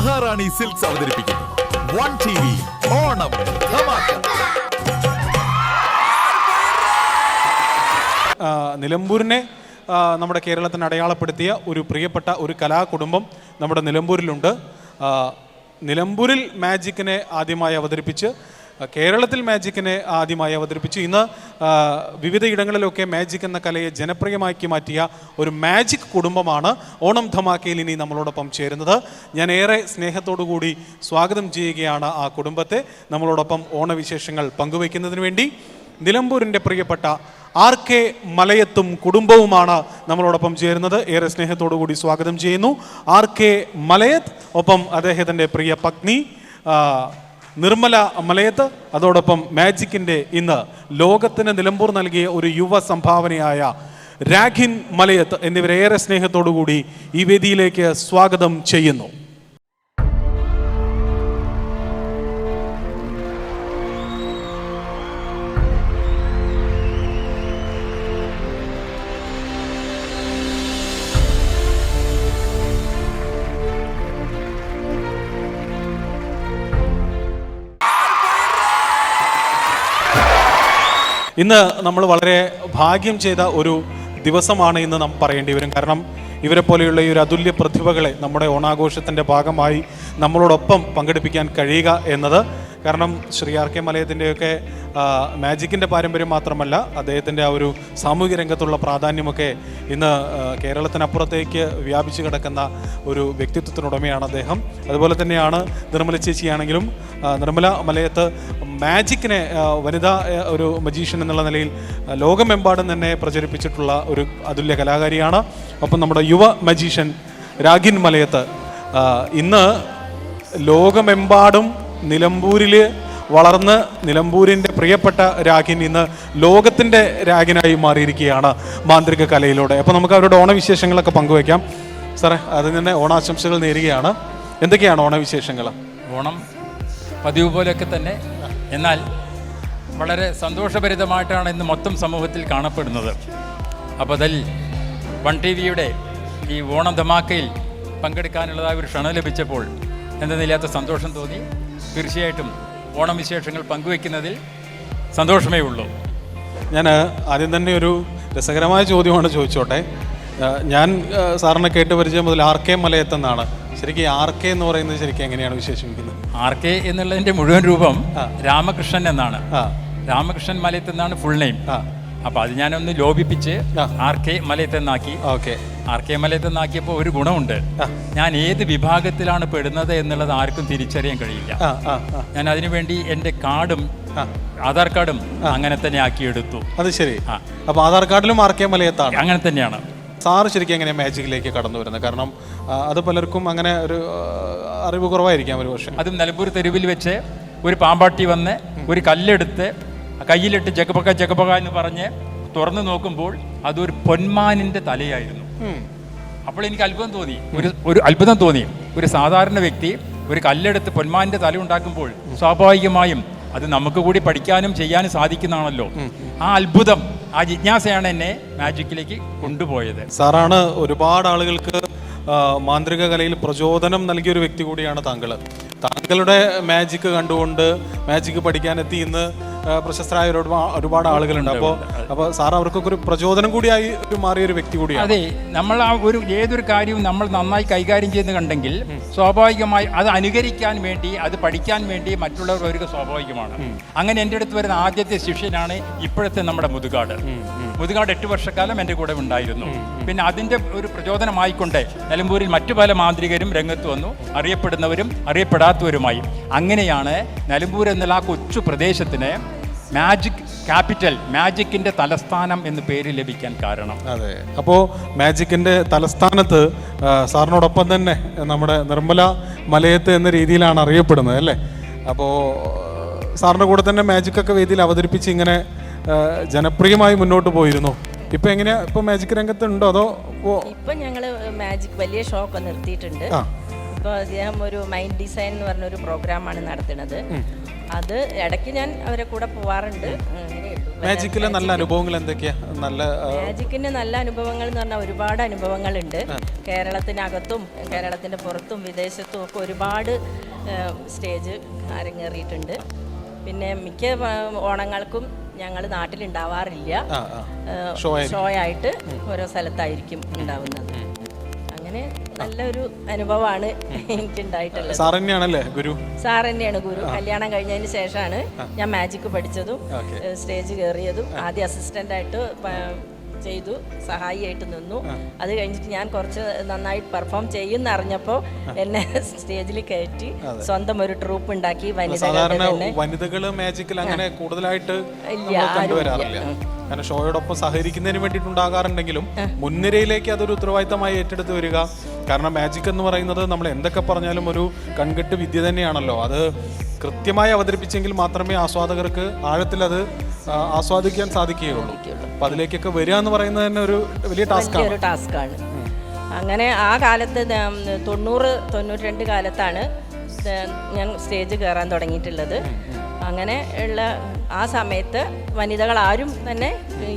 മഹാറാണി silks അവതരിപ്പിക്കുന്നു. One T V Onam നിലമ്പൂരിനെ നമ്മുടെ കേരളത്തിന് അടയാളപ്പെടുത്തിയ ഒരു പ്രിയപ്പെട്ട ഒരു കലാകുടുംബം നമ്മുടെ നിലമ്പൂരിലുണ്ട്. നിലമ്പൂരിൽ മാജിക്കിനെ ആദ്യമായി അവതരിപ്പിച്ച് കേരളത്തിൽ മാജിക്കിനെ ആദ്യമായി അവതരിപ്പിച്ചു. ഇന്ന് വിവിധ ഇടങ്ങളിലൊക്കെ മാജിക് എന്ന കലയെ ജനപ്രിയമാക്കി മാറ്റിയ ഒരു മാജിക് കുടുംബമാണ് ഓണം ധമാക്കയിൽ ഇനി നമ്മളോടൊപ്പം ചേരുന്നത്. ഞാൻ ഏറെ കൂടി സ്വാഗതം ചെയ്യുകയാണ് ആ കുടുംബത്തെ. നമ്മളോടൊപ്പം ഓണവിശേഷങ്ങൾ പങ്കുവയ്ക്കുന്നതിന് വേണ്ടി നിലമ്പൂരിന്റെ പ്രിയപ്പെട്ട ആർ കെ മലയത്തും കുടുംബവുമാണ് നമ്മളോടൊപ്പം ചേരുന്നത്. ഏറെ കൂടി സ്വാഗതം ചെയ്യുന്നു. ആർ കെ മലയത്ത് ഒപ്പം അദ്ദേഹത്തിന്റെ പ്രിയ പത്നി നിർമ്മല മലയത്ത് അതോടൊപ്പം മാജിക്കിന്റെ ഇന്ന് ലോകത്തിന് നിലമ്പൂർ നൽകിയ ഒരു യുവ സംഭാവനയായ രാഖിൻ മലയത്ത് എന്നിവരെ ഏറെ സ്നേഹത്തോടു കൂടി ഈ വേദിയിലേക്ക് സ്വാഗതം ചെയ്യുന്നു. ഇന്ന് നമ്മൾ വളരെ ഭാഗ്യം ചെയ്ത ഒരു ദിവസമാണ് ഇന്ന് നാം പറയേണ്ടി വരും. കാരണം ഇവരെ പോലെയുള്ള ഈ ഒരു അതുല്യ പ്രതിഭകളെ നമ്മുടെ ഓണാഘോഷത്തിന്റെ ഭാഗമായി നമ്മളോടൊപ്പം പങ്കെടുപ്പിക്കാൻ കഴിയുക എന്നത് കാരണം ശ്രീ ആർ കെ മലയത്തിന്റെയൊക്കെ മാജിക്കിന്റെ പാരമ്പര്യം മാത്രമല്ല അദ്ദേഹത്തിന്റെ ആ ഒരു സാമൂഹിക രംഗത്തുള്ള പ്രാധാന്യമൊക്കെ ഇന്ന് കേരളത്തിനപ്പുറത്തേക്ക് വ്യാപിച്ചു കിടക്കുന്ന ഒരു വ്യക്തിത്വത്തിനുടമയാണ് അദ്ദേഹം. അതുപോലെ തന്നെയാണ് നിർമ്മല ചേച്ചിയാണെങ്കിലും നിർമ്മല മലയത്ത് മാജിക്കിനെ വനിതാ ഒരു മജീഷ്യൻ എന്നുള്ള നിലയിൽ ലോകമെമ്പാടും തന്നെ പ്രചരിപ്പിച്ചിട്ടുള്ള ഒരു അതുല്യ കലാകാരിയാണ്. ഒപ്പം നമ്മുടെ യുവ മജീഷ്യൻ രാഗിൻ മലയത്ത് ഇന്ന് ലോകമെമ്പാടും നിലമ്പൂരിൽ വളർന്ന് നിലമ്പൂരിന്റെ പ്രിയപ്പെട്ട രാഗിൻ ഇന്ന് ലോകത്തിന്റെ രാഗിനായി മാറിയിരിക്കുകയാണ് മാന്ത്രിക കലയിലൂടെ. അപ്പോൾ നമുക്ക് അവരുടെ ഓണവിശേഷങ്ങളൊക്കെ പങ്കുവയ്ക്കാം. സാറേ അതിൽ തന്നെ ഓണാശംസകൾ നേരുകയാണ്. എന്തൊക്കെയാണ് ഓണവിശേഷങ്ങൾ? ഓണം പതിവ് പോലെയൊക്കെ തന്നെ. എന്നാൽ വളരെ സന്തോഷഭരിതമായിട്ടാണ് ഇന്ന് മൊത്തം സമൂഹത്തിൽ കാണപ്പെടുന്നത്. അപ്പോൾ അതിൽ വൺ ടി വിയുടെ ഈ ഓണം ധമാക്കയിൽ പങ്കെടുക്കാനുള്ളതായ ഒരു ക്ഷണം ലഭിച്ചപ്പോൾ എന്തെന്നില്ലാത്ത സന്തോഷം തോന്നി. തീർച്ചയായിട്ടും ഓണം വിശേഷങ്ങൾ പങ്കുവെക്കുന്നതിൽ സന്തോഷമേ ഉള്ളൂ. ഞാൻ ആദ്യം തന്നെ ഒരു രസകരമായ ചോദ്യമാണ് ചോദിച്ചോട്ടെ. ഞാൻ സാറിനെ കേട്ട് പരിചയം മുതൽ ആർ കെ മലയത്തെന്നാണ് ശരിക്കും ആർ കെ എന്ന് പറയുന്നത് ശരിക്കും എങ്ങനെയാണ് വിശേഷിപ്പിക്കുന്നത്? ആർ കെ എന്നുള്ളതിന്റെ മുഴുവൻ രൂപം രാമകൃഷ്ണൻ എന്നാണ്. രാമകൃഷ്ണൻ മലയത്ത് എന്നാണ് ഫുൾ നെയിം അപ്പോൾ അത് ഞാനൊന്ന് ലോപിപ്പിച്ച്. ആർ കെ മലയത്തെന്നാക്കി. ഓക്കെ. ആർ കെ മലയത്തെന്നാക്കിയപ്പോൾ ഒരു ഗുണമുണ്ട്. ഞാൻ ഏത് വിഭാഗത്തിലാണ് പെടുന്നത് എന്നുള്ളത് ആർക്കും തിരിച്ചറിയാൻ കഴിയില്ല. ഞാൻ അതിനുവേണ്ടി എന്റെ കാർഡും ആധാർ കാർഡും അങ്ങനെ തന്നെ ആക്കി എടുത്തു അത് ശരി. അപ്പൊ അപ്പോൾ ആധാർ കാർഡിലും ആർ കെ മലയത്താണ്. അങ്ങനെ തന്നെയാണ്. സാറ് ശരിക്കും എങ്ങനെ മാജിക്കിലേക്ക് കടന്നു വരുന്നത്? കാരണം അത് പലർക്കും അങ്ങനെ ഒരു അറിവ് കുറവായിരിക്കാം ഒരു പക്ഷേ അതും നിലമ്പൂർ തെരുവിൽ വെച്ച് ഒരു പാമ്പാട്ടി വന്ന് ഒരു കല്ലെടുത്ത് കയ്യിലിട്ട് ജഗപക ജഗപക എന്ന് പറഞ്ഞ് തുറന്നു നോക്കുമ്പോൾ അതൊരു പൊന്മാനിന്റെ തലയായിരുന്നു. അപ്പോൾ എനിക്ക് അത്ഭുതം തോന്നി. ഒരു ഒരു അത്ഭുതം തോന്നി. ഒരു സാധാരണ വ്യക്തി ഒരു കല്ലെടുത്ത് പൊന്മാന്റെ തല ഉണ്ടാക്കുമ്പോൾ സ്വാഭാവികമായും അത് നമുക്ക് കൂടി പഠിക്കാനും ചെയ്യാനും സാധിക്കുന്നതാണല്ലോ. ആ അത്ഭുതം ആ ജിജ്ഞാസയാണ് എന്നെ മാജിക്കിലേക്ക് കൊണ്ടുപോയത്. സാറാണ് ഒരുപാട് ആളുകൾക്ക് മാന്ത്രിക കലയിൽ പ്രചോദനം നൽകിയ ഒരു വ്യക്തി കൂടിയാണ് താങ്കൾ താങ്കളുടെ മാജിക്ക് കണ്ടുകൊണ്ട് മാജിക്ക് പഠിക്കാനെത്തി ഇന്ന് പ്രശസ്തരായ ഒരുപാ- ഒരുപാട് ആളുകളുണ്ട്. അപ്പോൾ അപ്പോൾ സാർ അവർക്കൊക്കെ ഒരു പ്രചോദനം കൂടിയായി ഒരു മാറിയ ഒരു വ്യക്തി കൂടിയാണ്. അതെ നമ്മൾ ആ ഒരു ഏതൊരു കാര്യവും നമ്മൾ നന്നായി കൈകാര്യം ചെയ്യുന്ന കണ്ടെങ്കിൽ സ്വാഭാവികമായി അത് അനുകരിക്കാൻ വേണ്ടി അത് പഠിക്കാൻ വേണ്ടി മറ്റുള്ളവർ വരിക സ്വാഭാവികമാണ്. അങ്ങനെ എന്റെ അടുത്ത് വരുന്ന ആദ്യത്തെ ശിഷ്യനാണ് ഇപ്പോഴത്തെ നമ്മുടെ മുതുകാട്. മുതുകാട് എട്ട് വർഷക്കാലം എന്റെ കൂടെ ഉണ്ടായിരുന്നു. പിന്നെ അതിന്റെ ഒരു പ്രചോദനമായിക്കൊണ്ട് നിലമ്പൂരിൽ മറ്റു പല മാന്ത്രികരും രംഗത്ത് വന്നു. അറിയപ്പെടുന്നവരും അറിയപ്പെടാത്തവരുമായി. അങ്ങനെയാണ് നിലമ്പൂർ എന്നുള്ള ആ കൊച്ചു പ്രദേശത്തിന് മാജിക് ക്യാപിറ്റൽ മാജിക്കിന്റെ തലസ്ഥാനം എന്ന് പേര് ലഭിക്കാൻ കാരണം. അതെ. അപ്പോൾ മാജിക്കിന്റെ തലസ്ഥാനത്ത് സാറിനോടൊപ്പം തന്നെ നമ്മുടെ നിർമ്മല മലയത്ത് എന്ന രീതിയിലാണ് അറിയപ്പെടുന്നത് അല്ലേ? അപ്പോൾ സാറിന്റെ കൂടെ തന്നെ മാജിക്കൊക്കെ വേദിയിൽ അവതരിപ്പിച്ച് ഇങ്ങനെ ജനപ്രിയമായി മുന്നോട്ട് പോയിരുന്നു. ഇപ്പൊ എങ്ങനെയാ ഇപ്പൊ മാജിക് രംഗത്തുണ്ടോ അതോ ഇപ്പൊ ഞങ്ങൾ മാജിക് വലിയ ഷോക്ക് നിർത്തിയിട്ടുണ്ട്. ഇപ്പൊ ഇപ്പോൾ അദ്ദേഹം ഒരു മൈൻഡ് ഡിസൈൻ എന്ന് പറഞ്ഞ ഒരു പ്രോഗ്രാമാണ് നടത്തുന്നത്. അത് ഇടയ്ക്ക് ഞാൻ അവരെ കൂടെ പോവാറുണ്ട്. മാജിക്കിലെ നല്ല അനുഭവങ്ങൾ എന്തൊക്കെയാ? നല്ല മാജിക്കിന്റെ നല്ല അനുഭവങ്ങൾ എന്ന് പറഞ്ഞാൽ ഒരുപാട് അനുഭവങ്ങളുണ്ട്. കേരളത്തിനകത്തും കേരളത്തിന്റെ പുറത്തും വിദേശത്തും ഒക്കെ ഒരുപാട് സ്റ്റേജ് അരങ്ങേറിയിട്ടുണ്ട്. പിന്നെ മിക്ക ഓണങ്ങൾക്കും ഞങ്ങൾ നാട്ടിലുണ്ടാവാറില്ല. ആ, ആ. ഷോ ആയിട്ട് ഓരോ സ്ഥലത്തായിരിക്കും ഉണ്ടാവുന്നത്. അങ്ങനെ നല്ലൊരു അനുഭവമാണ് എനിക്ക് ഉണ്ടായിട്ടുള്ളത് സാർ തന്നെയാണല്ലേ ഗുരു? സാർ തന്നെയാണ് ഗുരു. കല്യാണം കഴിഞ്ഞതിന് ശേഷമാണ് ഞാൻ മാജിക് പഠിച്ചതും സ്റ്റേജ് കയറിയതും ആദ്യം അസിസ്റ്റന്റ് ആയിട്ട് ചെയ്തു സഹായിയായിട്ട് നിന്നു. അത് കഴിഞ്ഞിട്ട് ഞാൻ കുറച്ച് നന്നായിട്ട് പെർഫോം ചെയ്യുന്ന അറിഞ്ഞപ്പോൾ എന്നെ സ്റ്റേജിൽ കയറ്റി സ്വന്തം ഒരു ട്രൂപ്പ് ഉണ്ടാക്കി വനിതകൾ വനിതകൾ മാജിക്കിൽ അങ്ങനെ കൂടുതലായിട്ട് ഇല്ല, കാരണം ഷോയോടൊപ്പം സഹകരിക്കുന്നതിന് വേണ്ടിയിട്ടുണ്ടാകാറുണ്ടെങ്കിലും മുൻനിരയിലേക്ക് അതൊരു ഉത്തരവാദിത്തമായി ഏറ്റെടുത്ത് വരിക. കാരണം മാജിക് എന്ന് പറയുന്നത് നമ്മൾ എന്തൊക്കെ പറഞ്ഞാലും ഒരു കൺകെട്ട് വിദ്യ തന്നെയാണല്ലോ. അത് കൃത്യമായി അവതരിപ്പിച്ചെങ്കിൽ മാത്രമേ ആസ്വാദകർക്ക് ആഴത്തിൽ അത് ആസ്വാദിക്കാൻ സാധിക്കുകയുള്ളൂ. അപ്പം അതിലേക്കൊക്കെ വരിക എന്ന് പറയുന്നത് തന്നെ ഒരു വലിയ ടാസ്ക്കാണ് ടാസ്ക്കാണ് അങ്ങനെ ആ കാലത്ത് തൊണ്ണൂറ് തൊണ്ണൂറ്റി രണ്ട് കാലത്താണ് ഞാൻ സ്റ്റേജ് കയറാൻ തുടങ്ങിയിട്ടുള്ളത്. അങ്ങനെ ഉള്ള ആ സമയത്ത് വനിതകൾ ആരും തന്നെ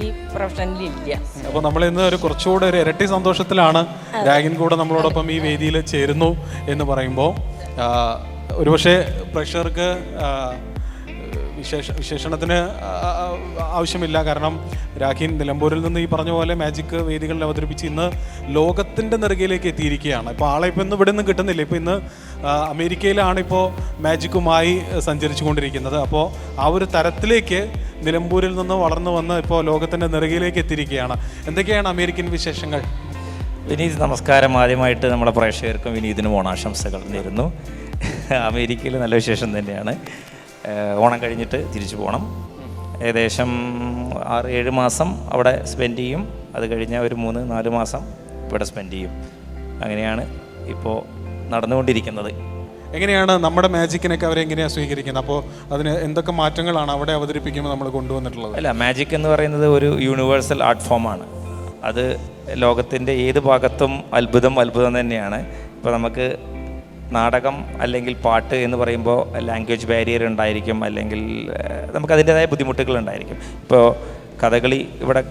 ഈ പ്രൊഫഷനിൽ ഇല്ല. അപ്പോൾ നമ്മൾ ഇന്ന് ഒരു കുറച്ചുകൂടെ ഒരു ഇരട്ടി സന്തോഷത്തിലാണ് രാഗിൻ കൂടെ നമ്മളോടൊപ്പം ഈ വേദിയിൽ ചേരുന്നു എന്ന് പറയുമ്പോൾ. ഒരുപക്ഷെ പ്രഷർക്ക് വിശേഷ വിശേഷണത്തിന് ആവശ്യമില്ല. കാരണം രാഖിൻ നിലമ്പൂരിൽ നിന്ന് ഈ പറഞ്ഞ പോലെ മാജിക് വേദികളിൽ അവതരിപ്പിച്ച് ഇന്ന് ലോകത്തിന്റെ നെറുകയിലേക്ക് എത്തിയിരിക്കുകയാണ്. ഇപ്പോൾ ആളെ ഇപ്പോൾ ഇന്ന് ഇവിടെ നിന്ന് കിട്ടുന്നില്ല. ഇപ്പോൾ ഇന്ന് അമേരിക്കയിലാണ് ഇപ്പോൾ മാജിക്കുമായി സഞ്ചരിച്ചു കൊണ്ടിരിക്കുന്നത് അപ്പോൾ ആ ഒരു തരത്തിലേക്ക് നിലമ്പൂരിൽ നിന്ന് വളർന്നു വന്ന് ഇപ്പോൾ ലോകത്തിന്റെ നെറുകയിലേക്ക് എത്തിയിരിക്കുകയാണ്. എന്തൊക്കെയാണ് അമേരിക്കൻ വിശേഷങ്ങൾ? വിനീത് നമസ്കാരം. ആദ്യമായിട്ട് നമ്മുടെ പ്രേക്ഷകർക്കും വിനീതിനും ഓണാശംസകൾ നേരുന്നു. അമേരിക്കയിൽ നല്ല വിശേഷം തന്നെയാണ്. ഓണം കഴിഞ്ഞിട്ട് തിരിച്ചു പോകണം ഏകദേശം ആറ് ഏഴ് മാസം അവിടെ സ്പെൻഡ് ചെയ്യും. അത് കഴിഞ്ഞ ഒരു മൂന്ന് നാല് മാസം ഇവിടെ സ്പെൻഡ് ചെയ്യും. അങ്ങനെയാണ് ഇപ്പോൾ നടന്നുകൊണ്ടിരിക്കുന്നത്. എങ്ങനെയാണ് നമ്മുടെ മാജിക്കിനൊക്കെ അവരെ എങ്ങനെയാണ് സ്വീകരിക്കുന്നത്? അപ്പോൾ അതിന് എന്തൊക്കെ മാറ്റങ്ങളാണ് അവിടെ അവതരിപ്പിക്കുമ്പോൾ നമ്മൾ കൊണ്ടുവന്നിട്ടുള്ളത്? അല്ല മാജിക് എന്ന് പറയുന്നത് ഒരു യൂണിവേഴ്സൽ ആർട്ട് ഫോമാണ് അത് ലോകത്തിന്റെ ഏത് ഭാഗത്തും അത്ഭുതം അത്ഭുതം തന്നെയാണ്. ഇപ്പോൾ നമുക്ക് നാടകം അല്ലെങ്കിൽ പാട്ട് എന്ന് പറയുമ്പോൾ ലാംഗ്വേജ് ബാരിയർ ഉണ്ടായിരിക്കും. അല്ലെങ്കിൽ നമുക്ക് അതിന്റെതായ ബുദ്ധിമുട്ടുകൾ ഉണ്ടായിരിക്കും. ഇപ്പോൾ കഥകളി ഇവിടെ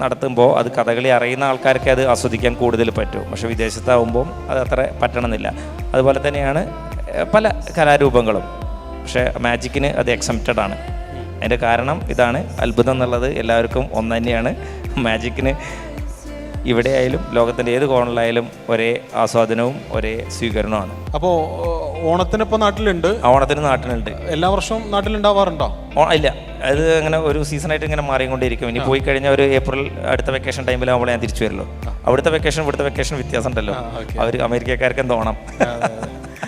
നടത്തുമ്പോൾ അത് കഥകളി അറിയുന്ന ആൾക്കാർക്ക് അത് ആസ്വദിക്കാൻ കൂടുതൽ പറ്റും. പക്ഷെ വിദേശത്താവുമ്പോൾ അത് അത്ര പറ്റണമെന്നില്ല. അതുപോലെ തന്നെയാണ് പല കലാരൂപങ്ങളും. പക്ഷേ മാജിക്കിന് അത് എക്സംപ്റ്റഡ് ആണ്. അതിന്റെ കാരണം ഇതാണ്. അത്ഭുതം എന്നുള്ളത് എല്ലാവർക്കും ഒന്ന് തന്നെയാണ്. മാജിക്കിന് ഇവിടെ ആയാലും ലോകത്തിന്റെ ഏത് കോണിലായാലും ഒരേ ആസ്വാദനവും ഒരേ സ്വീകരണവുമാണ്. അപ്പോൾ ഓണത്തിനിപ്പോൾ നാട്ടിലുണ്ട്? ഓണത്തിന് നാട്ടിലുണ്ട്. എല്ലാ വർഷവും നാട്ടിലുണ്ടാവാറുണ്ടോ? ഇല്ല. അത് അങ്ങനെ ഒരു സീസണായിട്ട് ഇങ്ങനെ മാറിക്കൊണ്ടിരിക്കും. ഇനി പോയി കഴിഞ്ഞാൽ ഒരു ഏപ്രിൽ അടുത്ത വെക്കേഷൻ ടൈമിൽ ആവുമ്പോൾ ഞാൻ തിരിച്ചു വരുമല്ലോ അവിടുത്തെ വെക്കേഷൻ ഇവിടുത്തെ വെക്കേഷൻ വ്യത്യാസം ഉണ്ടല്ലോ അവർ അമേരിക്കക്കാർക്ക് എന്തോണം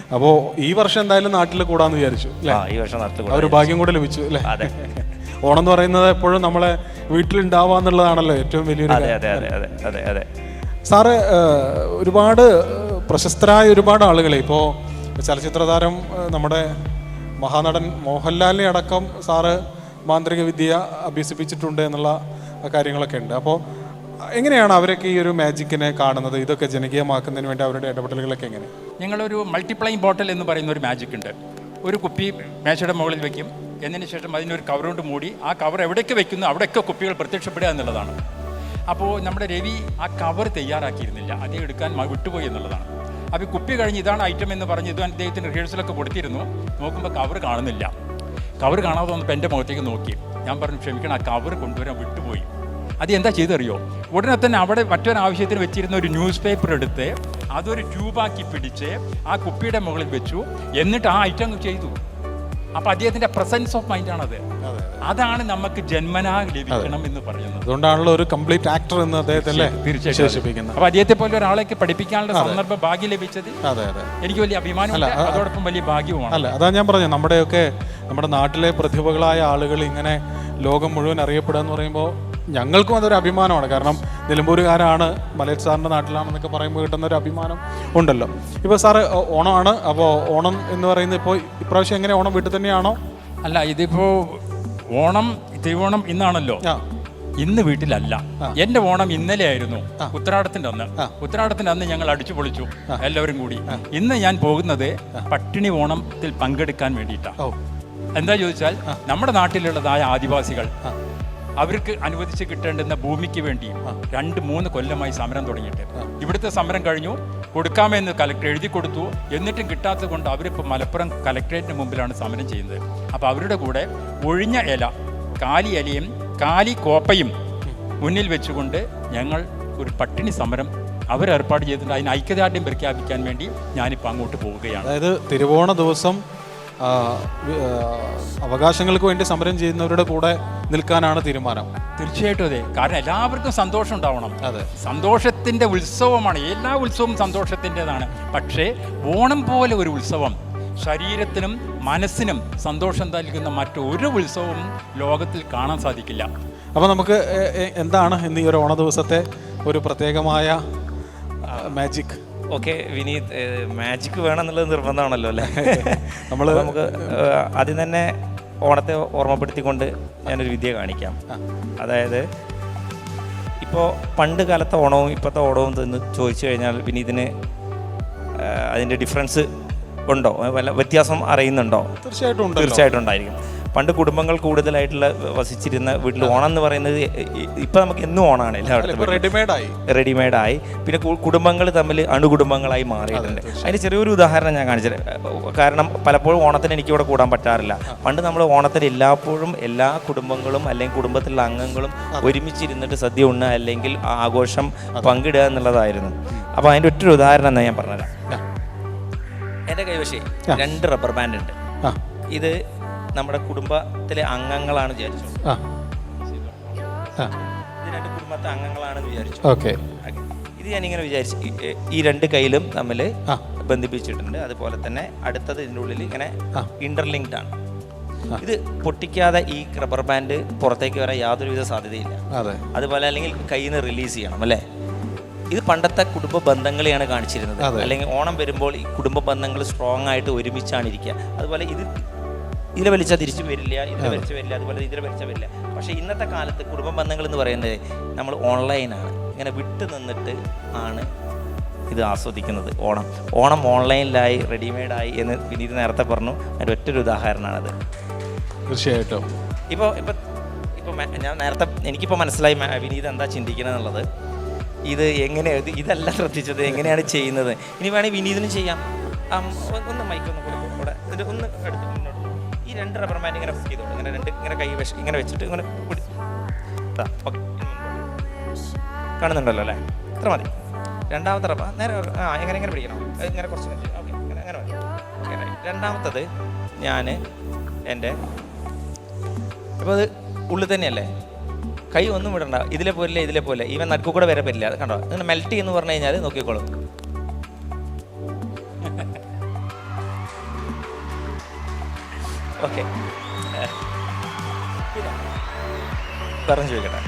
അപ്പോ അപ്പോൾ ഈ വർഷം എന്തായാലും നാട്ടിൽ കൂടാന്ന് വിചാരിച്ചു ഈ വർഷം നാട്ടിൽ കൂടാൻ ഒരു ഭാഗ്യം കൂടെ ലഭിച്ചു അല്ലേ? അതെ. ഓണം എന്ന് പറയുന്നത് എപ്പോഴും നമ്മളെ വീട്ടിലുണ്ടാവുക എന്നുള്ളതാണല്ലോ ഏറ്റവും വലിയൊരു അതെ അതെ അതെ അതെ അതെ സാറ് ഒരുപാട് പ്രശസ്തരായ ഒരുപാട് ആളുകളെ ഇപ്പോൾ ചലച്ചിത്ര താരം നമ്മുടെ മഹാനടൻ മോഹൻലാലിനെ അടക്കം സാറ് മാന്ത്രിക വിദ്യ അഭ്യസിപ്പിച്ചിട്ടുണ്ട് എന്നുള്ള കാര്യങ്ങളൊക്കെ ഉണ്ട്. അപ്പോൾ എങ്ങനെയാണ് അവരൊക്കെ ഈ ഒരു മാജിക്കിനെ കാണുന്നത്? ഇതൊക്കെ ജനകീയമാക്കുന്നതിന് വേണ്ടി അവരുടെ ഇടപെടലുകളൊക്കെ എങ്ങനെ? ഞങ്ങളൊരു മൾട്ടിപ്ലൈങ് ബോട്ടിൽ എന്ന് പറയുന്ന ഒരു മാജിക് ഉണ്ട്. ഒരു കുപ്പി മേശയുടെ മുകളിൽ വെക്കും. എന്നതിന് ശേഷം അതിനൊരു കവർ കൊണ്ട് മൂടി ആ കവർ എവിടെയൊക്കെ വെക്കുന്നു അവിടെയൊക്കെ കുപ്പികൾ പ്രത്യക്ഷപ്പെടുക എന്നുള്ളതാണ്. അപ്പോൾ നമ്മുടെ രവി ആ കവർ തയ്യാറാക്കിയിരുന്നില്ല. അതേ എടുക്കാൻ വിട്ടുപോയി എന്നുള്ളതാണ്. അപ്പോൾ കുപ്പി കഴിഞ്ഞ് ഇതാണ് ഐറ്റം എന്ന് പറഞ്ഞ് ഇത് അദ്ദേഹത്തിന് റിഹേഴ്സലൊക്കെ കൊടുത്തിരുന്നു. നോക്കുമ്പോൾ കവർ കാണുന്നില്ല. കവർ കാണാതെ വന്നപ്പോൾ എന്റെ മുഖത്തേക്ക് നോക്കി. ഞാൻ പറഞ്ഞു ക്ഷമിക്കണം ആ കവർ കൊണ്ടുവരാൻ വിട്ടുപോയി. അത് എന്താ ചെയ്തറിയോ ഉടനെ തന്നെ അവിടെ മറ്റൊരു ആവശ്യത്തിന് വെച്ചിരുന്ന ഒരു ന്യൂസ് പേപ്പർ എടുത്ത് അതൊരു ട്യൂബാക്കി പിടിച്ച് ആ കുപ്പിയുടെ മുകളിൽ വെച്ചു. എന്നിട്ട് ആ ഐറ്റം ചെയ്തു. അപ്പൊ അദ്ദേഹത്തിന്റെ പ്രസൻസ് ഓഫ് മൈൻഡ് ആണത്. അതാണ് നമുക്ക് ജന്മനാ ലഭിക്കണം എന്ന് പറയുന്നത്. അതുകൊണ്ടാണല്ലോ ഒരു കംപ്ലീറ്റ് ആക്ടർ എന്ന് അദ്ദേഹത്തെ വിശേഷിപ്പിക്കുന്നത്. അപ്പൊ അദ്ദേഹത്തെ പോലെ ഒരാളേക്ക് പഠിപ്പിക്കാനുള്ള സന്ദർഭം ഭാഗ്യം ലഭിച്ചത്? അതെ അതെ. എനിക്ക് വലിയ അഭിമാനമുണ്ട് അതോടൊപ്പം വലിയ ഭാഗ്യവുമാണ്. അല്ല അതാ ഞാൻ പറഞ്ഞു നമ്മുടെയൊക്കെ നമ്മുടെ നാട്ടിലെ പ്രതിഭകളായ ആളുകൾ ഇങ്ങനെ ലോകം മുഴുവൻ അറിയപ്പെടുക എന്ന് പറയുമ്പോൾ ഞങ്ങൾക്കും അതൊരു അഭിമാനമാണ്. കാരണം നിലമ്പൂരുകാരാണ് മലയർ സാറിന്റെ നാട്ടിലാണെന്നൊക്കെ പറയുമ്പോൾ കിട്ടുന്ന ഒരു അഭിമാനം ഉണ്ടല്ലോ. ഇപ്പോൾ സാറ് ഓണമാണ്. അപ്പോൾ ഓണം എന്ന് പറയുന്നത് ഇപ്പോൾ ഇപ്രാവശ്യം എങ്ങനെ ഓണം വീട്ടിൽ തന്നെയാണോ? അല്ല ഇതിപ്പോൾ ഓണം തിരുവോണം ഇന്നാണല്ലോ. ഇന്ന് വീട്ടിലല്ല. എന്റെ ഓണം ഇന്നലെ ആയിരുന്നു ഉത്രാടത്തിന്റെ അന്ന്. ഉത്രാടത്തിന്റെ അന്ന് ഞങ്ങൾ അടിച്ചു പൊളിച്ചു എല്ലാവരും കൂടി. ഇന്ന് ഞാൻ പോകുന്നത് പട്ടിണി ഓണത്തിൽ പങ്കെടുക്കാൻ വേണ്ടിയിട്ടാണ്. എന്താ ചോദിച്ചാൽ നമ്മുടെ നാട്ടിലുള്ളതായ ആദിവാസികൾ അവർക്ക് അനുവദിച്ച് കിട്ടേണ്ടുന്ന ഭൂമിക്ക് വേണ്ടി രണ്ട് മൂന്ന് കൊല്ലമായി സമരം തുടങ്ങിയിട്ട്. ഇവിടുത്തെ സമരം കഴിഞ്ഞു. കൊടുക്കാമെന്ന് കലക്ടർ എഴുതി കൊടുത്തു. എന്നിട്ടും കിട്ടാത്തത് കൊണ്ട് അവരിപ്പോൾ മലപ്പുറം കലക്ടറേറ്റിന് മുമ്പിലാണ് സമരം ചെയ്യുന്നത്. അപ്പോൾ അവരുടെ കൂടെ ഒഴിഞ്ഞ ഇല കാലി ഇലയും കാലി കോപ്പയും മുന്നിൽ വെച്ചുകൊണ്ട് ഞങ്ങൾ ഒരു പട്ടിണി സമരം അവർ ഏർപ്പാട് ചെയ്തിട്ടുണ്ട്. അതിന് ഐക്യദാർഢ്യം പ്രഖ്യാപിക്കാൻ വേണ്ടി ഞാനിപ്പോൾ അങ്ങോട്ട് പോവുകയാണ്. അതായത് തിരുവോണ ദിവസം അവകാശങ്ങൾക്ക് വേണ്ടി സമരം ചെയ്യുന്നവരുടെ കൂടെ നിൽക്കാനാണ് തീരുമാനം. തീർച്ചയായിട്ടും അതെ. കാരണം എല്ലാവർക്കും സന്തോഷം ഉണ്ടാവണം. അതെ. സന്തോഷത്തിന്റെ ഉത്സവമാണ്. എല്ലാ ഉത്സവവും സന്തോഷത്തിന്റെതാണ്. പക്ഷേ ഓണം പോലെ ഒരു ഉത്സവം ശരീരത്തിനും മനസ്സിനും സന്തോഷം നൽകുന്ന മറ്റൊരു ഉത്സവവും ലോകത്തിൽ കാണാൻ സാധിക്കില്ല. അപ്പോൾ നമുക്ക് എന്താണ് ഇന്ന് ഈ ഒരു ഓണ ദിവസത്തെ ഒരു പ്രത്യേകമായ മാജിക് ഓക്കെ വിനീത് മാജിക് വേണം എന്നുള്ളത് നിർബന്ധമാണല്ലോ അല്ലേ? നമ്മൾ നമുക്ക് ആദ്യം തന്നെ ഓണത്തെ ഓർമ്മപ്പെടുത്തിക്കൊണ്ട് ഞാനൊരു വിദ്യ കാണിക്കാം. അതായത് ഇപ്പോൾ പണ്ട് കാലത്തെ ഓണവും ഇപ്പോഴത്തെ ഓണവും എന്ന് ചോദിച്ചു കഴിഞ്ഞാൽ വിനീതിന് അതിന്റെ ഡിഫറൻസ് ഉണ്ടോ? വല്ല വ്യത്യാസം അറിയുന്നുണ്ടോ? തീർച്ചയായിട്ടും. തീർച്ചയായിട്ടും ഉണ്ടായിരിക്കും. പണ്ട് കുടുംബങ്ങൾ കൂടുതലായിട്ടുള്ള വസിച്ചിരുന്ന വീട്ടിൽ ഓണം എന്ന് പറയുന്നത് ഇപ്പം നമുക്ക് എന്നും ഓണമാണ് എല്ലായിടത്തും റെഡിമെയ്ഡായി റെഡിമെയ്ഡായി പിന്നെ കുടുംബങ്ങൾ തമ്മിൽ അണുകുടുംബങ്ങളായി മാറിയിട്ടുണ്ട്. അതിന് ചെറിയൊരു ഉദാഹരണം ഞാൻ കാണിച്ചത് കാരണം പലപ്പോഴും ഓണത്തിന് എനിക്ക് ഇവിടെ കൂടാൻ പറ്റാറില്ല. പണ്ട് നമ്മൾ ഓണത്തിന് എല്ലാപ്പോഴും എല്ലാ കുടുംബങ്ങളും അല്ലെങ്കിൽ കുടുംബത്തിലുള്ള അംഗങ്ങളും ഒരുമിച്ചിരുന്നിട്ട് സദ്യ ഉണ്ണുക അല്ലെങ്കിൽ ആഘോഷം പങ്കിടുക എന്നുള്ളതായിരുന്നു. അപ്പോൾ അതിന്റെ ഒറ്റൊരു ഉദാഹരണം എന്നാ ഞാൻ പറഞ്ഞുതരാം. എന്റെ കൈവശേ രണ്ട് റബ്ബർ ബാൻഡ് ഉണ്ട് ഇത് നമ്മുടെ കുടുംബത്തിലെ അംഗങ്ങളാണ് വിചാരിച്ചു ആ. ആ. ഇത് രണ്ട് കുടുംബത്തെ അംഗങ്ങളാണെന്ന് വിചാരിച്ചു. ഓക്കെ. ഇത് ഞാനിങ്ങനെ വിചാരിച്ചു ഈ- രണ്ട് കയ്യിലും തമ്മിൽ ആ. ബന്ധിപ്പിച്ചിട്ടുണ്ട്. അതുപോലെ തന്നെ അടുത്തത് ഇതിന്റെ ഉള്ളിൽ ഇങ്ങനെ ഇന്റർലിങ്ക്ഡ് ആണ്. ഇത് പൊട്ടിക്കാതെ ഈ റബ്ബർ ബാൻഡ് പുറത്തേക്ക് വരാൻ യാതൊരുവിധ സാധ്യതയില്ല. അതെ. അതുപോലെ അല്ലെങ്കിൽ കയ്യിൽ നിന്ന് റിലീസ് ചെയ്യണം അല്ലേ? ഇത് പണ്ടത്തെ കുടുംബ ബന്ധങ്ങളെയാണ് കാണിച്ചിരുന്നത്. അല്ലെങ്കിൽ ഓണം വരുമ്പോൾ ഈ കുടുംബ ബന്ധങ്ങൾ സ്ട്രോങ് ആയിട്ട് ഒരുമിച്ചാണ് ഇരിക്കുക. അതുപോലെ ഇത് ഇതിലെ വലിച്ചാൽ തിരിച്ചു വരില്ല ഇതിലെ വലിച്ചു വരില്ല അതുപോലെ ഇതിലെ വലിച്ച വരില്ല. പക്ഷേ ഇന്നത്തെ കാലത്ത് കുടുംബ ബന്ധങ്ങൾ എന്ന് പറയുന്നത് നമ്മൾ ഓൺലൈനാണ് ഇങ്ങനെ വിട്ടു നിന്നിട്ട് ആണ് ഇത് ആസ്വദിക്കുന്നത്. ഓണം. ഓണം ഓൺലൈനിലായി റെഡിമെയ്ഡായി എന്ന് വിനീത് നേരത്തെ പറഞ്ഞു. അതിന്റെ ഒറ്റൊരു ഉദാഹരണമാണത് തീർച്ചയായിട്ടും. ഇപ്പോൾ ഇപ്പം ഇപ്പോൾ ഞാൻ നേരത്തെ എനിക്കിപ്പോൾ മനസ്സിലായി വിനീത് എന്താ ചിന്തിക്കണമെന്നുള്ളത് ഇത് എങ്ങനെ ഇത് ഇതല്ല ശ്രദ്ധിച്ചത് എങ്ങനെയാണ് ചെയ്യുന്നത്. ഇനി വേണമെങ്കിൽ വിനീതിനും ചെയ്യാം. ഒന്ന് മൈക്കൊന്ന് കൊടുക്കും കൂടെ. ഒന്ന് പോ. ഈ രണ്ട് റബ്ബർ ബാൻഡ് ഇങ്ങനെ ഫിക്സ് ചെയ്തോളൂ. ഇങ്ങനെ രണ്ട് ഇങ്ങനെ കൈ വെച്ച് ഇങ്ങനെ വെച്ചിട്ട് ഇങ്ങനെ പിടി. കാണുന്നുണ്ടല്ലോ അല്ലേ? ഇത്ര മതി. രണ്ടാമത്തെ റബ്ബർ നേരെ ആ എങ്ങനെ ഇങ്ങനെ പിടിക്കണം. ഇങ്ങനെ കുറച്ച് ഓക്കെ ഇങ്ങനെ അങ്ങനെ മതി. ഓക്കെ രണ്ടാമത്തത് ഞാൻ എന്റെ അപ്പോൾ അത് ഉള്ളിൽ തന്നെയല്ലേ? കൈ ഒന്നും വിടണ്ട. ഇതിലെ പോലെ ഇതിലെ പോലെ. ഈവൻ നടുക്കു കൂടെ വരെ പറ്റില്ല കണ്ടോ? ഇങ്ങനെ മെൽറ്റ് എന്ന് പറഞ്ഞു കഴിഞ്ഞാൽ നോക്കിക്കോളും. ഓക്കെ പറഞ്ഞു ചോദിക്കട്ടെ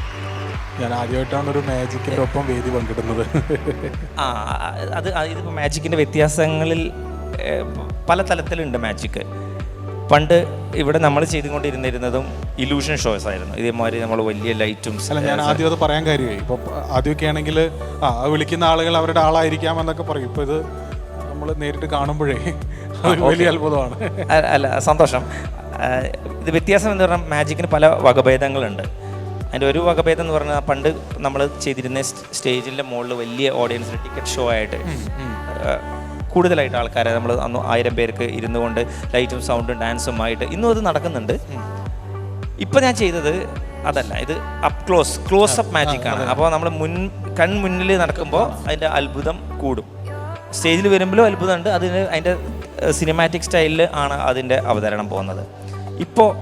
ഞാൻ ആദ്യമായിട്ടാണ് ഒരു മാജിക്കിന്റെ ഒപ്പം വേദി പങ്കിടുന്നത്. ആ അത് ഇതിപ്പോൾ മാജിക്കിന്റെ വ്യത്യാസങ്ങളിൽ പല തലത്തിലുണ്ട് മാജിക്ക് പണ്ട് ഇവിടെ നമ്മൾ ചെയ്തുകൊണ്ടിരുന്നിരുന്നതും ഇലൂഷൻ ഷോസ് ആയിരുന്നു. ഇതേമാതിരി നമ്മൾ വലിയ ലൈറ്റും അല്ല ഞാൻ ആദ്യം അത് പറയാൻ കാര്യമായി. ഇപ്പൊ ആദ്യമൊക്കെ ആണെങ്കിൽ ആ വിളിക്കുന്ന ആളുകൾ അവരുടെ ആളായിരിക്കാം എന്നൊക്കെ പറയും. ഇപ്പൊ ഇത് നമ്മൾ നേരിട്ട് കാണുമ്പോഴേ വലിയ അത്ഭുതമാണ്. അല്ല സന്തോഷം. ഇത് വ്യത്യാസം എന്ന് പറഞ്ഞാൽ മാജിക്കിന് പല വകഭേദങ്ങളുണ്ട്. അതിന്റെ ഒരു വകഭേദം എന്ന് പറഞ്ഞാൽ പണ്ട് നമ്മൾ ചെയ്തിരുന്ന സ്റ്റേജിന്റെ മുകളിൽ വലിയ ഓഡിയൻസിന് ടിക്കറ്റ് ഷോ ആയിട്ട് കൂടുതലായിട്ട് ആൾക്കാരെ നമ്മൾ അന്ന് ആയിരം പേർക്ക് ഇരുന്നു കൊണ്ട് ലൈറ്റും സൗണ്ടും ഡാൻസും ആയിട്ട് ഇന്നും അത് നടക്കുന്നുണ്ട്. ഇപ്പം ഞാൻ ചെയ്തത് അതല്ല ഇത് up close close up magic ആണ്. അപ്പോൾ നമ്മൾ മുൻ കൺ മുന്നിൽ നടക്കുമ്പോൾ അതിന്റെ അത്ഭുതം കൂടും. സ്റ്റേജിൽ വരുമ്പോഴും അത്ഭുതമുണ്ട് അതിന് അതിന്റെ സിനിമാറ്റിക് സ്റ്റൈലിൽ ആണ് അതിന്റെ അവതരണം പോകുന്നത്. ഇപ്പോൾ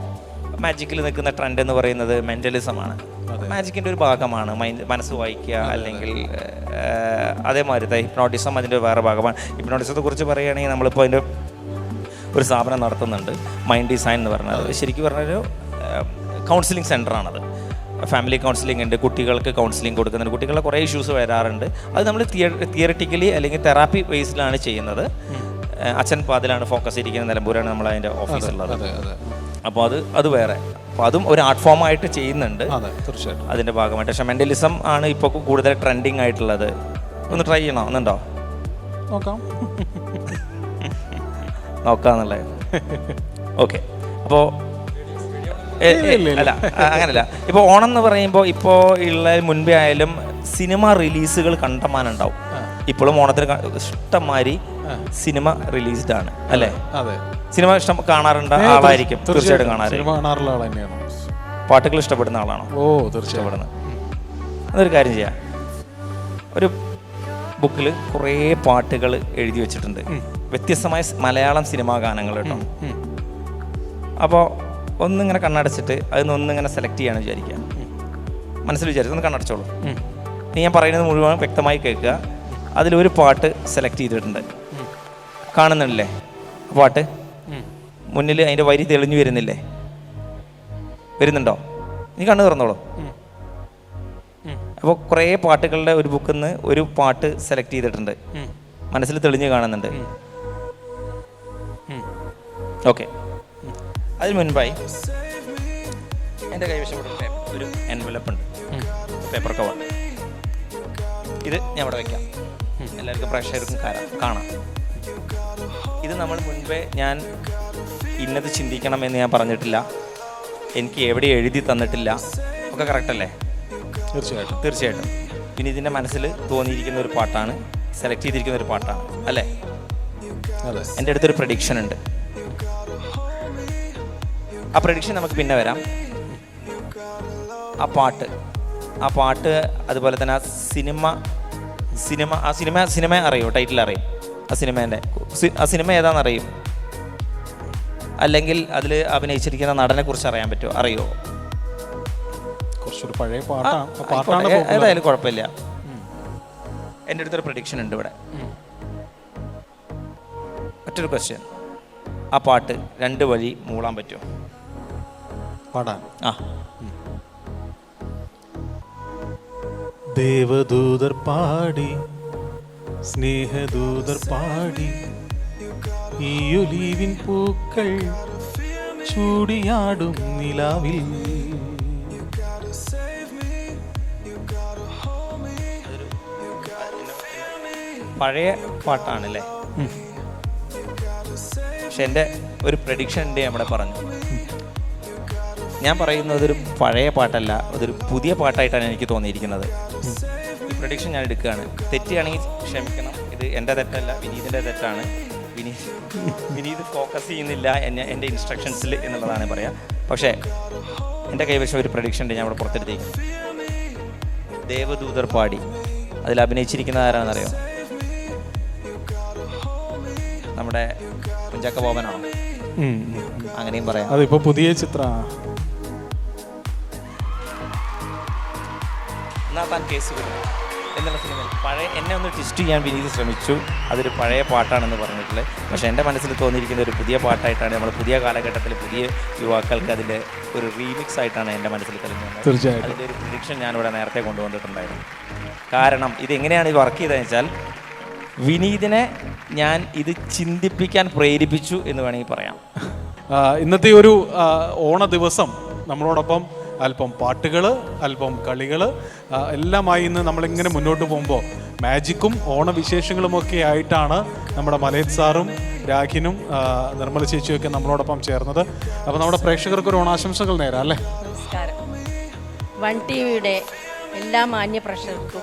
മാജിക്കിൽ നിൽക്കുന്ന ട്രെൻഡ് എന്ന് പറയുന്നത് മെന്റലിസമാണ് മാജിക്കിന്റെ ഒരു ഭാഗമാണ്. മൈൻഡ് മനസ്സ് വായിക്കുക അല്ലെങ്കിൽ ഏഹ്, അതേമാതിരി ഹിപ്നോട്ടിസം അതിന്റെ വേറെ ഭാഗമാണ്. ഹിപ്നോട്ടിസത്തെ കുറിച്ച് പറയുകയാണെങ്കിൽ നമ്മളിപ്പോൾ അതിന്റെ ഒരു സ്ഥാപനം നടത്തുന്നുണ്ട്. മൈൻഡ് ഡിസൈൻ എന്ന് പറഞ്ഞത്. ശരിക്കും പറഞ്ഞൊരു കൗൺസിലിംഗ് സെന്ററാണത് ഫാമിലി കൗൺസിലിംഗ് ഉണ്ട് കുട്ടികൾക്ക് കൗൺസിലിംഗ് കൊടുക്കുന്നുണ്ട്. കുട്ടികളുടെ കുറേ ഇഷ്യൂസ് വരാറുണ്ട്. അത് നമ്മൾ തിയറിറ്റിക്കലി അല്ലെങ്കിൽ തെറാപ്പി ബേസിലാണ് ചെയ്യുന്നത്. അച്ഛൻ പാതിലാണ് ഫോക്കസ് ഇരിക്കുന്ന നിലമ്പൂരാണ് നമ്മൾ അതിന്റെ ഓഫീസ് ഉള്ളത്. അതെ അതെ. അപ്പോൾ അത് അത് വേറെ. അപ്പോൾ അതും ഒരു ആർട്ട് ഫോം ആയിട്ട് ചെയ്യുന്നുണ്ട്. തീർച്ചയായിട്ടും. അതിന്റെ ഭാഗമായിട്ട്. പക്ഷേ മെന്റലിസം ആണ് ഇപ്പോൾ കൂടുതൽ ട്രെൻഡിങ് ആയിട്ടുള്ളത്. ഒന്ന് ട്രൈ ചെയ്യണോ? ഒന്നുണ്ടോ? നോക്കാം. നോക്കാന്നുള്ളത് ഓക്കെ അപ്പോൾ അല്ല അങ്ങനല്ല. ഇപ്പോൾ ഓണം എന്ന് പറയുമ്പോൾ ഇപ്പോൾ ഉള്ള മുൻപേ ആയാലും സിനിമ റിലീസുകൾ കണ്ടമാനുണ്ടാവും ഇപ്പോഴും ഓണത്തിന് ഇഷ്ടംമാതിരി സിനിമ റിലീസ്ഡ് ആണ് അല്ലേ? അതെ. സിനിമ ഇഷ്ടം കാണാറുണ്ട് ആളായിരിക്കും തീർച്ചയായിട്ടും. കാണാറുള്ള ആൾ തന്നെയാണ് പാട്ടുകൾ ഇഷ്ടപ്പെടുന്ന ആളാണോ? ഓ തീർച്ചയായിട്ടും. അതൊരു കാര്യം ചെയ്യാം. ഒരു ബുക്കിൽ കുറേ പാട്ടുകൾ എഴുതി വെച്ചിട്ടുണ്ട്. വ്യത്യസ്തമായ മലയാളം സിനിമാ ഗാനങ്ങൾ കേട്ടോ. അപ്പോൾ ഒന്നിങ്ങനെ കണ്ണടച്ചിട്ട് അതിൽ നിന്ന് ഒന്നിങ്ങനെ സെലക്ട് ചെയ്യാന്ന് വിചാരിക്കുക. മനസ്സിൽ വിചാരിച്ചു ഒന്ന് കണ്ണടച്ചോളൂ. ഇനി ഞാൻ പറയുന്നത് മുഴുവൻ വ്യക്തമായി കേൾക്കുക. അതിലൊരു പാട്ട് സെലക്ട് ചെയ്തിട്ടുണ്ട്. കാണുന്നുണ്ടല്ലേ? പാട്ട്? മുന്നിൽ അതിന്റെ വരി തെളിഞ്ഞു വരുന്നില്ലേ? വരുന്നുണ്ടോ? നീ കണ്ണു തുറന്നോളൂ. അപ്പോൾ കുറേ പാട്ടുകളുടെ ഒരു ബുക്കിൽ നിന്ന് ഒരു പാട്ട് സെലക്ട് ചെയ്തിട്ടുണ്ട്. മനസ്സിൽ തെളിഞ്ഞു കാണുന്നുണ്ട്. ഓക്കെ അതിന് മുൻപായി എന്റെ കൈവശം ഇവിടെ ഒരു എൻവലപ്പുണ്ട് ഒരു എൻവലപ്പ് ഉണ്ട് പേപ്പർ കവർ ഇത് ഞാൻ അവിടെ വയ്ക്കാം എല്ലാവർക്കും പ്രേക്ഷകർക്കും കാണാം. ഇത് നമ്മൾ മുൻപേ ഞാൻ ഇന്നത് ചിന്തിക്കണമെന്ന് ഞാൻ പറഞ്ഞിട്ടില്ല. എനിക്ക് എവിടെ എഴുതി തന്നിട്ടില്ല. ഒക്കെ കറക്റ്റ് അല്ലേ? തീർച്ചയായിട്ടും. തീർച്ചയായിട്ടും. പിന്നെ ഇതിന്റെ മനസ്സിൽ തോന്നിയിരിക്കുന്ന ഒരു പാട്ടാണ്. സെലക്ട് ചെയ്തിരിക്കുന്ന ഒരു പാട്ടാണ്. അല്ലേ? എന്റെ അടുത്തൊരു പ്രഡിക്ഷൻ ഉണ്ട്. ആ പ്രഡിക്ഷൻ നമുക്ക് പിന്നെ വരാം. ആ പാട്ട്. ആ പാട്ട് അതുപോലെ തന്നെ ആ സിനിമ സിനിമ ആ സിനിമ സിനിമ അറിയോ ടൈറ്റിൽ അറിയും. ആ സിനിമേന്റെ. ആ സിനിമ ഏതാണെന്ന് അറിയും അല്ലെങ്കിൽ അതിൽ അഭിനയിച്ചിരിക്കുന്ന നടനെ കുറിച്ച് അറിയാൻ പറ്റുമോ? അറിയോ? കുറച്ചൊരു പഴയ പാട്ടാണ്. ഏതായാലും കുഴപ്പമില്ല. എന്റെ അടുത്തൊരു പ്രഡിക്ഷൻ ഉണ്ട് ഇവിടെ. മറ്റൊരു ക്വസ്റ്റ്യൻ ആ പാട്ട് രണ്ട് വഴി മൂളാൻ പറ്റുമോ? പാടാൻ. ആ. ദേവദൂതർ പാടി സ്നേഹദൂതർ പാടി ഈ ഒലീവിൻ പൂക്കൾ ചൂടിയാടും നിലാവിൽ. പഴയ പാട്ടാണല്ലേ? പക്ഷെ എന്റെ ഒരു പ്രഡിക്ഷൻ ഉണ്ട് നമ്മുടെ പറഞ്ഞു. ഞാൻ പറയുന്നത് ഒരു പഴയ പാട്ടല്ല അതൊരു പുതിയ പാട്ടായിട്ടാണ് എനിക്ക് തോന്നിയിരിക്കുന്നത്. പ്രഡിക്ഷൻ ഞാൻ എടുക്കുകയാണ്. തെറ്റുകയാണെങ്കിൽ ക്ഷമിക്കണം. ഇത് എന്റെ തെറ്റല്ല വിനീതിന്റെ തെറ്റാണ്. വിനീത് വിനീത് ഫോക്കസ് ചെയ്യുന്നില്ല എന്നെ എന്റെ ഇൻസ്ട്രക്ഷൻസിൽ എന്നുള്ളതാണ് പറയാം. പക്ഷേ എന്റെ കൈവശം ഒരു പ്രൊഡിക്ഷൻ ഉണ്ട് ഞാൻ അവിടെ പുറത്തെടുത്തേക്ക്. ദേവദൂതർ പാടി. അതിൽ അഭിനയിച്ചിരിക്കുന്ന ആരാണെന്നറിയോ? നമ്മുടെ കുഞ്ചാക്ക ബോബനാണ്. അങ്ങനെയും പറയാം. അതിപ്പോ പുതിയ ചിത്ര. എന്നാ താൻ കേസ് വരും എന്നുള്ള സിനിമയിൽ. പഴയ എന്നെ ഒന്ന് ട്വിസ്റ്റ് ചെയ്യാൻ വിനീത് ശ്രമിച്ചു. അതൊരു പഴയ പാട്ടാണെന്ന് പറഞ്ഞിട്ടുള്ളത് പക്ഷേ എന്റെ മനസ്സിൽ തോന്നിയിരിക്കുന്ന ഒരു പുതിയ പാട്ടായിട്ടാണ് നമ്മൾ പുതിയ കാലഘട്ടത്തിൽ പുതിയ യുവാക്കൾക്ക് അതിന്റെ ഒരു റീമിക്സ് ആയിട്ടാണ് എന്റെ മനസ്സിൽ തെളിഞ്ഞത്. അതിന്റെ ഒരു പ്രഡിക്ഷൻ ഞാനിവിടെ നേരത്തെ കൊണ്ടുവന്നിട്ടുണ്ടായിരുന്നു. കാരണം ഇതെങ്ങനെയാണ് ഇത് വർക്ക് ചെയ്തതെന്ന് വെച്ചാൽ വിനീതിനെ ഞാൻ ഇത് ചിന്തിപ്പിക്കാൻ പ്രേരിപ്പിച്ചു എന്ന് വേണമെങ്കിൽ പറയാം. ഇന്നത്തെ ഒരു ഓണ ദിവസം നമ്മളോടൊപ്പം അല്പം പാട്ടുകൾ അല്പം കളികൾ എല്ലാമായി ഇന്ന് നമ്മളിങ്ങനെ മുന്നോട്ട് പോകുമ്പോൾ മാജിക്കും ഓണവിശേഷങ്ങളും ഒക്കെ ആയിട്ടാണ് നമ്മുടെ മലയത് സാറും രാഖിനും നിർമ്മല ചേച്ചിയൊക്കെ നമ്മളോടൊപ്പം ചേർന്നത്. അപ്പോൾ നമ്മുടെ പ്രേക്ഷകർക്ക് ഒരു ഓണാശംസകൾ നേരാം അല്ലേ? വൺ ടി വിയുടെ എല്ലാ മാന്യ പ്രേക്ഷകർക്കും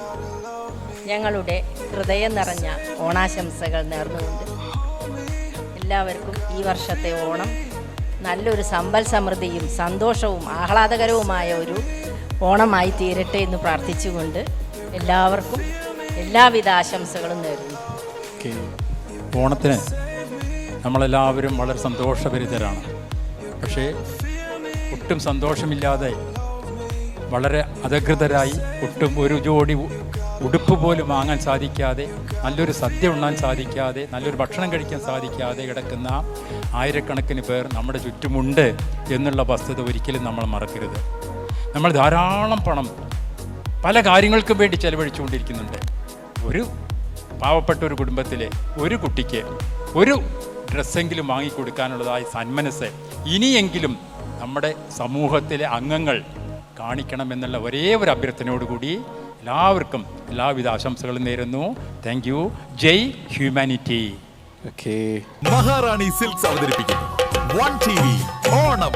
ഞങ്ങളുടെ ഹൃദയം നിറഞ്ഞ ഓണാശംസകൾ നേർന്നുകൊണ്ട് എല്ലാവർക്കും ഈ വർഷത്തെ ഓണം നല്ലൊരു സമ്പൽ സമൃദ്ധിയും സന്തോഷവും ആഹ്ലാദകരവുമായ ഒരു ഓണമായി തീരട്ടെ എന്ന് പ്രാർത്ഥിച്ചുകൊണ്ട് എല്ലാവർക്കും എല്ലാവിധ ആശംസകളും നേരുന്നു. ഓണത്തിന് നമ്മളെല്ലാവരും വളരെ സന്തോഷഭരിതരാണ്. പക്ഷേ ഒട്ടും സന്തോഷമില്ലാതെ വളരെ അധകൃതരായി ഒട്ടും ഒരു ജോഡി ഉടുപ്പ് പോലും വാങ്ങാൻ സാധിക്കാതെ നല്ലൊരു സദ്യ ഉണ്ണാൻ സാധിക്കാതെ നല്ലൊരു ഭക്ഷണം കഴിക്കാൻ സാധിക്കാതെ കിടക്കുന്ന ആയിരക്കണക്കിന് പേർ നമ്മുടെ ചുറ്റുമുണ്ട് എന്നുള്ള വസ്തുത ഒരിക്കലും നമ്മൾ മറക്കരുത്. നമ്മൾ ധാരാളം പണം പല കാര്യങ്ങൾക്കും വേണ്ടി ചെലവഴിച്ചുകൊണ്ടിരിക്കുന്നുണ്ട്. ഒരു പാവപ്പെട്ട ഒരു കുടുംബത്തിലെ ഒരു കുട്ടിക്ക് ഒരു ഡ്രസ്സെങ്കിലും വാങ്ങിക്കൊടുക്കാനുള്ളതായ സന്മനസ് ഇനിയെങ്കിലും നമ്മുടെ സമൂഹത്തിലെ അംഗങ്ങൾ കാണിക്കണമെന്നുള്ള ഒരേ ഒരു അഭ്യർത്ഥനയോടുകൂടി എല്ലാവർക്കും എല്ലാവിധ ആശംസകളും നേരുന്നു. Thank you Jai humanity okay Maharani silks അവതരിപ്പിക്കുന്നു. One T V Onam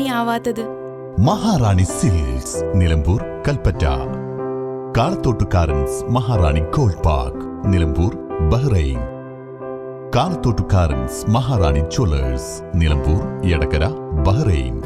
Maharani Maharani silks Nilambur Kalpetta. Kalathottukarans Maharani gold park Nilambur Bahrain. Kalathottukarans Maharani jewellers Nilambur Edakkara Bahrain.